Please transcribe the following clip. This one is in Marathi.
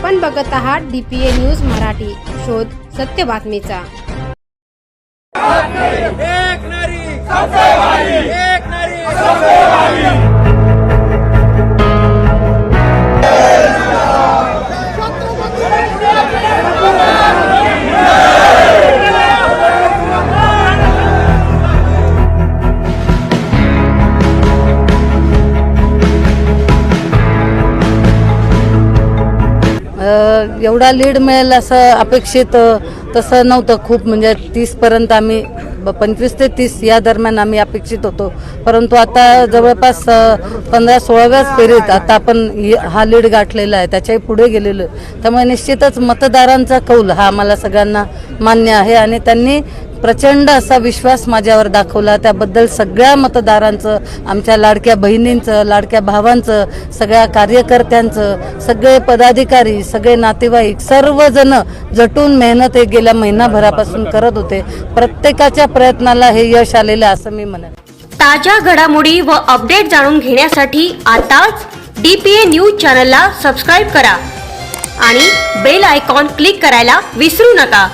आपण बघत आहात डीपीए न्यूज मराठी. शोध सत्य बातमीचा. एक नारी एवढा लीड मिळेल असं अपेक्षित तसं नव्हतं खूप. म्हणजे तीसपर्यंत आम्ही पंचवीस ते तीस या दरम्यान आम्ही अपेक्षित होतो. परंतु आता जवळपास पंधरा सोळाव्याच फेरीत आता आपण हा लीड गाठलेला आहे. त्याच्याही पुढे गेलेलो आहे. त्यामुळे निश्चितच मतदारांचा कौल हा आम्हाला सगळ्यांना मान्य आहे. आणि त्यांनी प्रचंड असा विश्वास माझ्यावर दाखवला. त्याबद्दल सगळ्या मतदारांचं आमच्या लाडक्या बहिणींचं लाडक्या भावांचं सगळ्या कार्यकर्त्यांचं सगळे पदाधिकारी सगळे नातेवाईक सर्वजण जटून मेहनत हे गेल्या महिनाभरापासून करत होते. प्रत्येकाच्या प्रयत्नाला हे यश आलेलं असं मी म्हणेन. ताज्या घडामोडी व अपडेट जाणून घेण्यासाठी आताच डीपीए न्यूज चॅनलला सबस्क्राईब करा आणि बेल आयकॉन क्लिक करायला विसरू नका.